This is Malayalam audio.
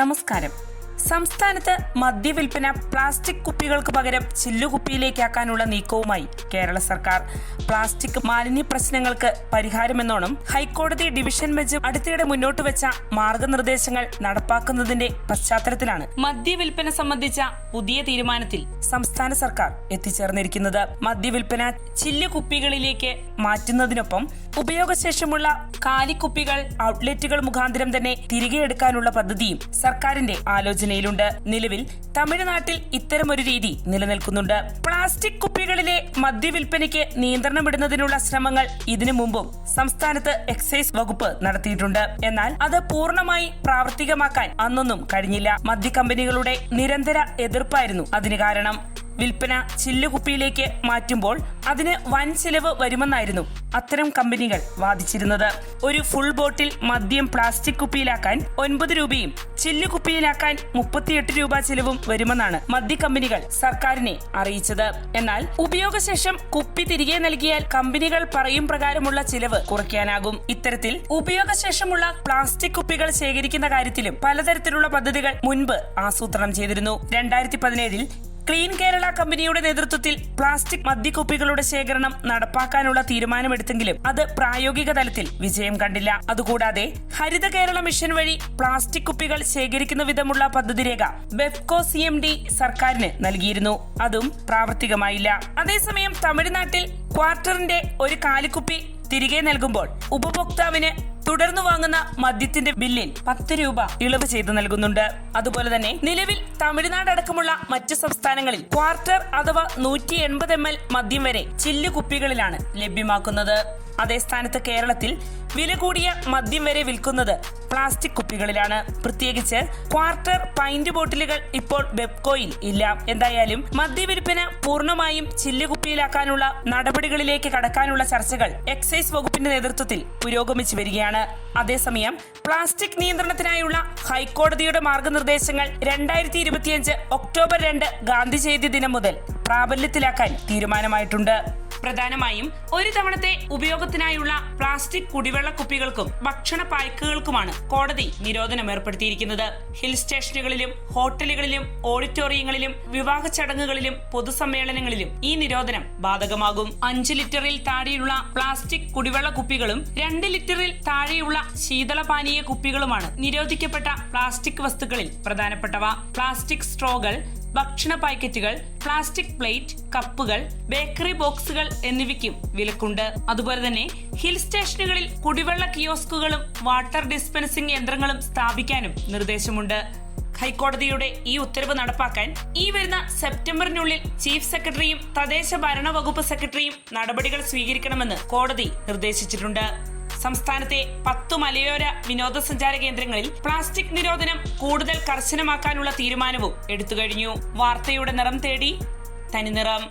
നമസ്കാരം. സംസ്ഥാനത്ത് മദ്യവിൽപ്പന പ്ലാസ്റ്റിക് കുപ്പികൾക്ക് പകരം ചില്ലുകുപ്പിയിലേക്കാക്കാനുള്ള നീക്കവുമായി കേരള സർക്കാർ. പ്ലാസ്റ്റിക് മാലിന്യ പ്രശ്നങ്ങൾക്ക് പരിഹാരമെന്നോണം ഹൈക്കോടതി ഡിവിഷൻ ബെഞ്ച് അടുത്തിടെ മുന്നോട്ട് വെച്ച മാർഗനിർദ്ദേശങ്ങൾ നടപ്പാക്കുന്നതിന്റെ പശ്ചാത്തലത്തിലാണ് മദ്യവിൽപ്പന സംബന്ധിച്ച പുതിയ തീരുമാനത്തിൽ സംസ്ഥാന സർക്കാർ എത്തിച്ചേർന്നിരിക്കുന്നത്. മദ്യവിൽപ്പന ചില്ലുകുപ്പികളിലേക്ക് മാറ്റുന്നതിനൊപ്പം ഉപയോഗശേഷമുള്ള കാലിക്കുപ്പികൾ ഔട്ട്ലെറ്റുകൾ മുഖാന്തരം തന്നെ തിരികെ എടുക്കാനുള്ള പദ്ധതിയും സർക്കാരിന്റെ ആലോചനയിലുണ്ട് നിലവിൽ തമിഴ്നാട്ടിൽ ഇത്തരമൊരു രീതി നിലനിൽക്കുന്നുണ്ട്. പ്ലാസ്റ്റിക് കുപ്പികളിലെ മദ്യവിൽപ്പനയ്ക്ക് നിയന്ത്രണമിടുന്നതിനുള്ള ശ്രമങ്ങൾ ഇതിനു മുമ്പും സംസ്ഥാനത്ത് എക്സൈസ് വകുപ്പ് നടത്തിയിട്ടുണ്ട്. എന്നാൽ അത് പൂർണമായി പ്രാവർത്തികമാക്കാൻ അന്നൊന്നും കഴിഞ്ഞില്ല. മദ്യ കമ്പനികളുടെ നിരന്തര എതിർപ്പായിരുന്നു അതിന് കാരണം. വിൽപ്പന ചില്ലുകുപ്പിയിലേക്ക് മാറ്റുമ്പോൾ അതിന് വൻ ചെലവ് വരുമെന്നായിരുന്നു അത്തരം കമ്പനികൾ വാദിച്ചിരുന്നത്. ഒരു ഫുൾ ബോട്ടിൽ മദ്യം പ്ലാസ്റ്റിക് കുപ്പിയിലാക്കാൻ ഒൻപത് രൂപയും ചില്ലുകുപ്പിയിലാക്കാൻ മുപ്പത്തിയെട്ട് രൂപ ചെലവും വരുമെന്നാണ് മദ്യ കമ്പനികൾ സർക്കാരിനെ അറിയിച്ചത്. എന്നാൽ ഉപയോഗശേഷം കുപ്പി തിരികെ നൽകിയാൽ കമ്പനികൾ പറയും പ്രകാരമുള്ള ചിലവ് കുറയ്ക്കാനാകും. ഇത്തരത്തിൽ ഉപയോഗശേഷമുള്ള പ്ലാസ്റ്റിക് കുപ്പികൾ ശേഖരിക്കുന്ന കാര്യത്തിലും പലതരത്തിലുള്ള പദ്ധതികൾ മുൻപ് ആസൂത്രണം ചെയ്തിരുന്നു. രണ്ടായിരത്തി പതിനേഴിൽ ക്ലീൻ കേരള കമ്പനിയുടെ നേതൃത്വത്തിൽ പ്ലാസ്റ്റിക് മദ്യക്കുപ്പികളുടെ ശേഖരണം നടപ്പാക്കാനുള്ള തീരുമാനമെടുത്തെങ്കിലും അത് പ്രായോഗിക തലത്തിൽ വിജയം കണ്ടില്ല. അതുകൂടാതെ ഹരിത കേരള മിഷൻ വഴി പ്ലാസ്റ്റിക് കുപ്പികൾ ശേഖരിക്കുന്ന വിധമുള്ള പദ്ധതി രേഖ ബെഫ്കോ സി എം ഡി സർക്കാരിന് നൽകിയിരുന്നു. അതും പ്രാവർത്തികമായില്ല. അതേസമയം തമിഴ്നാട്ടിൽ ക്വാർട്ടറിന്റെ ഒരു കാലിക്കുപ്പി തിരികെ നൽകുമ്പോൾ ഉപഭോക്താവിന് തുടർന്നു വാങ്ങുന്ന മദ്യത്തിന്റെ ബില്ലിൽ പത്ത് രൂപ ഇളവ് ചെയ്തു നൽകുന്നുണ്ട്. അതുപോലെ തന്നെ നിലവിൽ തമിഴ്നാട് അടക്കമുള്ള മറ്റ് സംസ്ഥാനങ്ങളിൽ ക്വാർട്ടർ അഥവാ നൂറ്റി എൺപത് എം എൽ മദ്യം വരെ ചില്ലു കുപ്പികളിലാണ് ലഭ്യമാക്കുന്നത്. അതേ സ്ഥാനത്ത് കേരളത്തിൽ വില കൂടിയ മദ്യം വരെ വിൽക്കുന്നത് പ്ലാസ്റ്റിക് കുപ്പികളിലാണ്. പ്രത്യേകിച്ച് ക്വാർട്ടർ പൈന്റ് ബോട്ടിലുകൾ ഇപ്പോൾ വെബ്കോയിൽ ഇല്ല. എന്തായാലും മദ്യവിൽപ്പന പൂർണമായും ചില്ലുകുപ്പിയിലാക്കാനുള്ള നടപടികളിലേക്ക് കടക്കാനുള്ള ചർച്ചകൾ എക്സൈസ് വകുപ്പിന്റെ നേതൃത്വത്തിൽ പുരോഗമിച്ചു വരികയാണ്. അതേസമയം പ്ലാസ്റ്റിക് നിയന്ത്രണത്തിനായുള്ള ഹൈക്കോടതിയുടെ മാർഗനിർദ്ദേശങ്ങൾ രണ്ടായിരത്തി ഇരുപത്തിയഞ്ച് ഒക്ടോബർ രണ്ട് ഗാന്ധി ജയന്തി ദിനം മുതൽ പ്രാബല്യത്തിലാക്കാൻ തീരുമാനമായിട്ടുണ്ട്. പ്രധാനമായും ഒരു തവണത്തെ ഉപയോഗത്തിനായുള്ള പ്ലാസ്റ്റിക് കുടിവെള്ള കുപ്പികൾക്കും ഭക്ഷണ പായ്ക്കുകൾക്കുമാണ് കോടതി നിരോധനം ഏർപ്പെടുത്തിയിരിക്കുന്നത്. ഹിൽ സ്റ്റേഷനുകളിലും ഹോട്ടലുകളിലും ഓഡിറ്റോറിയങ്ങളിലും വിവാഹ ചടങ്ങുകളിലും പൊതുസമ്മേളനങ്ങളിലും ഈ നിരോധനം ബാധകമാകും. അഞ്ച് ലിറ്ററിൽ താഴെയുള്ള പ്ലാസ്റ്റിക് കുടിവെള്ള കുപ്പികളും രണ്ട് ലിറ്ററിൽ താഴെയുള്ള ശീതളപാനീയ കുപ്പികളുമാണ് നിരോധിക്കപ്പെട്ട പ്ലാസ്റ്റിക് വസ്തുക്കളിൽ പ്രധാനപ്പെട്ടവ. പ്ലാസ്റ്റിക് സ്ട്രോകൾ ഭക്ഷണ പാക്കറ്റുകൾ പ്ലാസ്റ്റിക് പ്ലേറ്റ് കപ്പുകൾ ബേക്കറി ബോക്സുകൾ എന്നിവയ്ക്കും വിലക്കുണ്ട്. അതുപോലെ തന്നെ ഹിൽ സ്റ്റേഷനുകളിൽ കുടിവെള്ള കിയോസ്കുകളും വാട്ടർ ഡിസ്പെൻസിംഗ് യന്ത്രങ്ങളും സ്ഥാപിക്കാനും നിർദ്ദേശമുണ്ട്. ഹൈക്കോടതിയുടെ ഈ ഉത്തരവ് നടപ്പാക്കാൻ ഈ വരുന്ന സെപ്റ്റംബറിനുള്ളിൽ ചീഫ് സെക്രട്ടറിയും തദ്ദേശ ഭരണ വകുപ്പ് സെക്രട്ടറിയും നടപടികൾ സ്വീകരിക്കണമെന്ന് കോടതി നിർദ്ദേശിച്ചിട്ടുണ്ട്. സംസ്ഥാനത്തെ പത്തു മലയോര വിനോദസഞ്ചാര കേന്ദ്രങ്ങളിൽ പ്ലാസ്റ്റിക് നിരോധനം കൂടുതൽ കർശനമാക്കാനുള്ള തീരുമാനവും എടുത്തുകഴിഞ്ഞു വാർത്തയുടെ നിറം തേടി തനിനിറം.